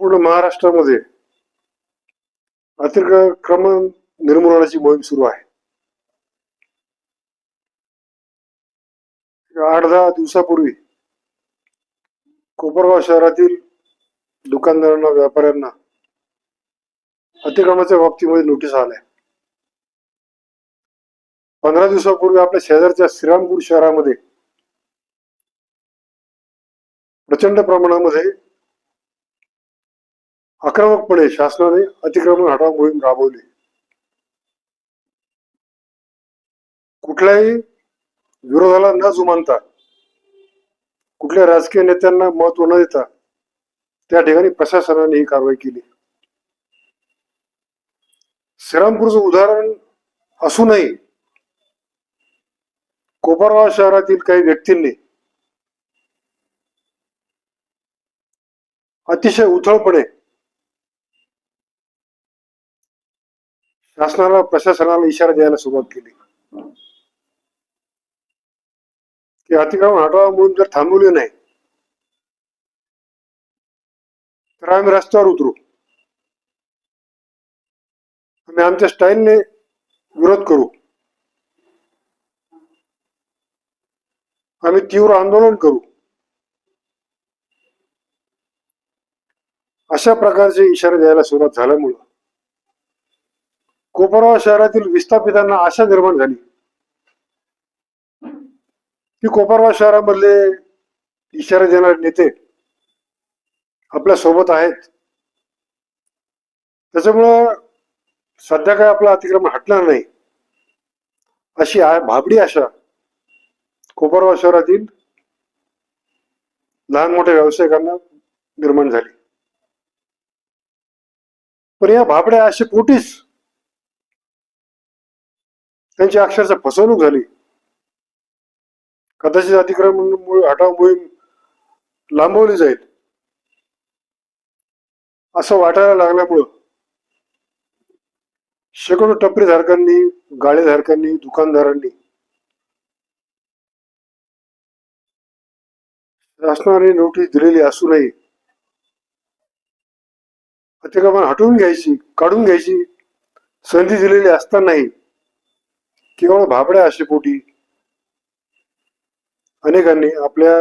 पूर्ण महाराष्ट्रामध्ये अतिक्रमण निर्मूलनाची मोहीम सुरू आहे. आठ दहा दिवसापूर्वी कोपरगाव शहरातील दुकानदारांना व्यापाऱ्यांना अतिक्रमणाच्या बाबतीमध्ये नोटीस आल्या. पंधरा दिवसापूर्वी आपल्या शेजारच्या श्रीरामपूर शहरामध्ये प्रचंड प्रमाणामध्ये आक्रमकपणे शासनाने अतिक्रमण हटाव मोहीम राबवली. कुठल्याही विरोधाला न जुमानता कुठल्या राजकीय नेत्यांना महत्त्व न देता त्या ठिकाणी प्रशासनाने ही कारवाई केली. श्रीरामपूरचं उदाहरण असूनही कोपरगाव शहरातील काही व्यक्तींनी अतिशय उथळपणे शासनाला प्रशासनाला इशारा द्यायला सुरुवात केली. की अतिक्रमण हटवा म्हणून जर थांबवले नाही तर आम्ही रस्त्यावर उतरू. आम्ही आमच्या स्टाईलने विरोध करू. आम्ही तीव्र आंदोलन करू. अशा प्रकारचे इशारे द्यायला सुरुवात झाल्यामुळं कोपरगाव शहरातील विस्थापितांना आशा निर्माण झाली. की कोपरगाव शहरामधले इशारा देणारे नेते आपल्यासोबत आहेत. त्याच्यामुळं सध्या काय आपलं अतिक्रमण हटणार नाही. अशी भाबडी आशा कोपरगाव शहरातील लहान मोठ्या व्यावसायिकांना निर्माण झाली. पण या भाबड्या आशे पोटीच त्यांची अक्षरशः फसवणूक झाली. कदाचित अतिक्रमण हटाव मोहीम लांबवली जाईल. असं वाटायला लागल्यामुळं शेकडो टपरीधारकांनी गाळेधारकांनी दुकानदारांनी शासनाने नोटीस दिलेली असूनही अतिक्रमण हटवून घ्यायची काढून घ्यायची संधी दिलेली असतानाही केवळ भाबड्या आशेपोटी अनेकांनी आपल्या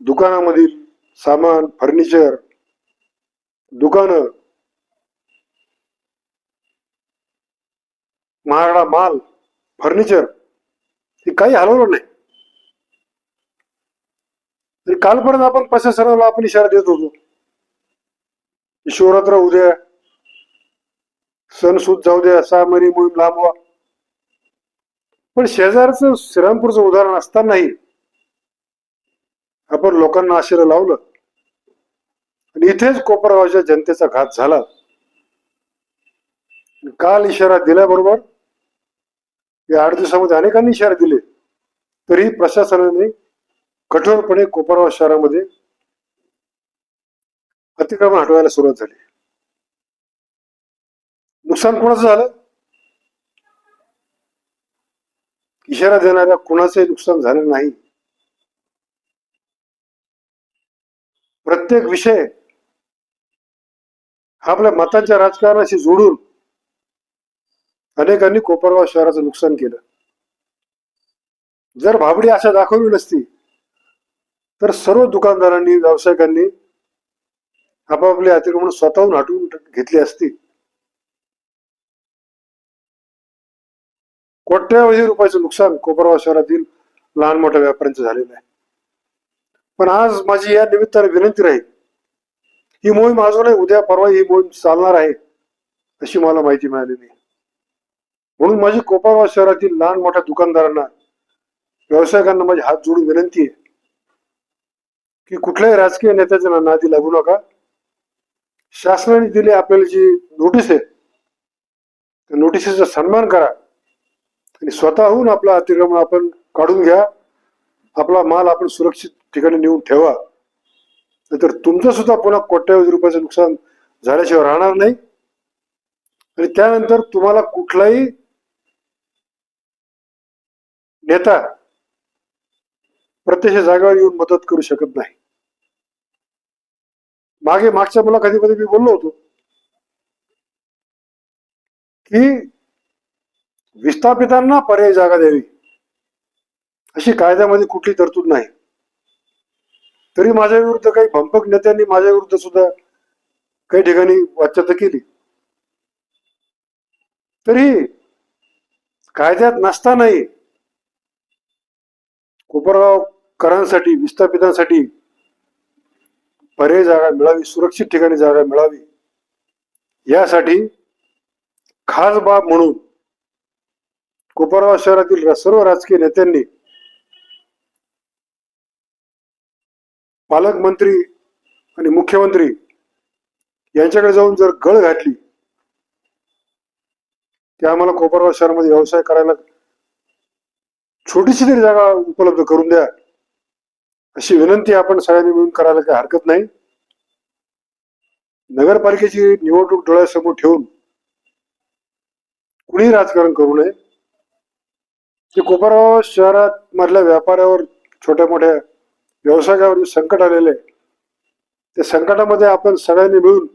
दुकानामधील सामान फर्निचर दुकानं महागडा माल फर्निचर हे काही हलवलं नाही. तरी कालपर्यंत आपण प्रशासनाला आपण इशारा देत होतो शिवरात्र उद्या सणसूद जाऊ द्या सहा महिने मोहीम लांबवा. पण शेजारचं श्रीरामपूरचं उदाहरण असतानाही आपण लोकांना आश्चर्य लावलं. आणि इथेच कोपरगावच्या जनतेचा घात झाला. काल इशारा दिल्याबरोबर या आठ दिवसामध्ये अनेकांनी इशारा दिले. तरी प्रशासनाने कठोरपणे कोपरगाव शहरामध्ये अतिक्रमण हटवायला सुरुवात झाली. नुकसान कोणाचं झालं? इशारा देणाऱ्या कुणाचंही नुकसान झालं नाही. प्रत्येक विषय हा आपल्या मतांच्या राजकारणाशी जोडून अनेकांनी कोपरगाव शहराचं नुकसान केलं. जर भाबडी आशा दाखवली नसती तर सर्व दुकानदारांनी व्यावसायिकांनी आपापले अतिक्रमण स्वतःहून हटवून घेतली असती. कोट्यावधी रुपयाचं नुकसान कोपरगाव शहरातील लहान मोठ्या व्यापाऱ्यांचं झालेलं आहे. पण आज माझी या निमित्ताने विनंती राहील ही मोहीम अजूनही उद्या परवा ही मोहीम चालणार आहे अशी मला माहिती मिळालेली आहे. म्हणून माझी कोपरगाव शहरातील लहान मोठ्या दुकानदारांना व्यावसायिकांना माझी हात जोडून विनंती आहे की कुठल्याही राजकीय नेत्याच्या नादी लागू नका. शासनाने दिली आपल्याला जी नोटीस आहे त्या नोटिसीचा सन्मान करा. आणि स्वतःहून आपला अतिक्रमण आपण काढून घ्या. आपला माल आपण सुरक्षित ठिकाणी नेऊन ठेवा. नाहीतर तुमचं सुद्धा पुन्हा कोट्यावधी रुपयाचं नुकसान झाल्याशिवाय राहणार नाही. आणि त्यानंतर तुम्हाला कुठलाही नेता प्रत्यक्ष जागेवर येऊन मदत करू शकत नाही. मागे मागच्या मुलाखतीमध्ये मी बोललो होतो की विस्थापितांना पर्याय जागा द्यावी. अशी कायद्यामध्ये कुठली तरतूद नाही. तरी माझ्या विरुद्ध काही भंपक नेत्यांनी माझ्या विरुद्ध सुद्धा काही ठिकाणी वाच्यता केली. तरी कायद्यात नसतानाही कोपरगावकरांसाठी विस्थापितांसाठी पर्याय जागा मिळावी सुरक्षित ठिकाणी जागा मिळावी यासाठी खास बाब म्हणून कोपरगाव शहरातील सर्व राजकीय नेत्यांनी पालकमंत्री आणि मुख्यमंत्री यांच्याकडे जाऊन जर गळ घातली ते आम्हाला कोपरगाव शहरामध्ये व्यवसाय करायला छोटीशी तरी जागा उपलब्ध करून द्या अशी विनंती आपण सगळ्यांनी मिळून करायला काही हरकत नाही. नगरपालिकेची निवडणूक डोळ्यासमोर ठेवून कुणी राजकारण करू नये. की कोपरगाव शहरात मधल्या व्यापाऱ्यावर छोट्या मोठ्या व्यवसायावर संकट आलेले ते त्या संकटामध्ये आपण सगळ्यांनी मिळून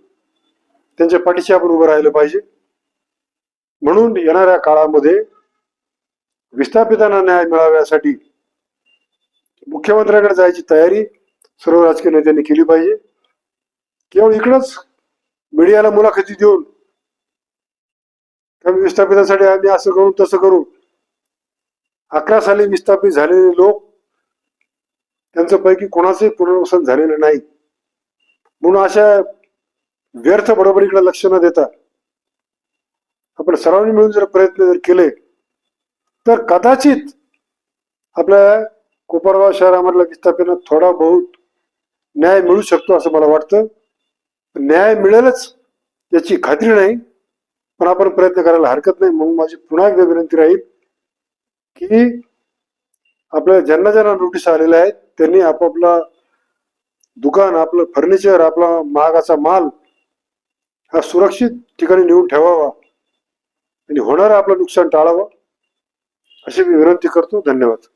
त्यांच्या पाठीशी आपण उभं राहिलं पाहिजे. म्हणून येणाऱ्या काळामध्ये विस्थापितांना न्याय मिळाव्यासाठी मुख्यमंत्र्यांकडे जायची तयारी सर्व राजकीय नेत्यांनी केली पाहिजे. केवळ इकडंच मीडियाला मुलाखती देऊन विस्थापितांसाठी आम्ही असं करू तसं करू अकरा साली विस्थापित झालेले लोक त्यांचं पैकी कोणाचंही पुनर्वसन झालेलं नाही. म्हणून अशा व्यर्थ बरोबरीकडे लक्ष न देता आपण सर्वांनी मिळून जर प्रयत्न जर केले तर कदाचित आपल्या कोपरगाव शहरामधल्या विस्थापितांना थोडा बहुत न्याय मिळू शकतो असं मला वाटतं. न्याय मिळेलच याची खात्री नाही पण आपण प्रयत्न करायला हरकत नाही. म्हणून माझी पुन्हा एकदा विनंती राहील की आपल्या ज्यांना ज्यांना नोटीस आलेल्या आहेत त्यांनी आपापला दुकान आपलं फर्निचर आपला महागाचा माल हा सुरक्षित ठिकाणी नेऊन ठेवावा आणि होणारं आपलं नुकसान टाळावं अशी मी विनंती करतो. धन्यवाद.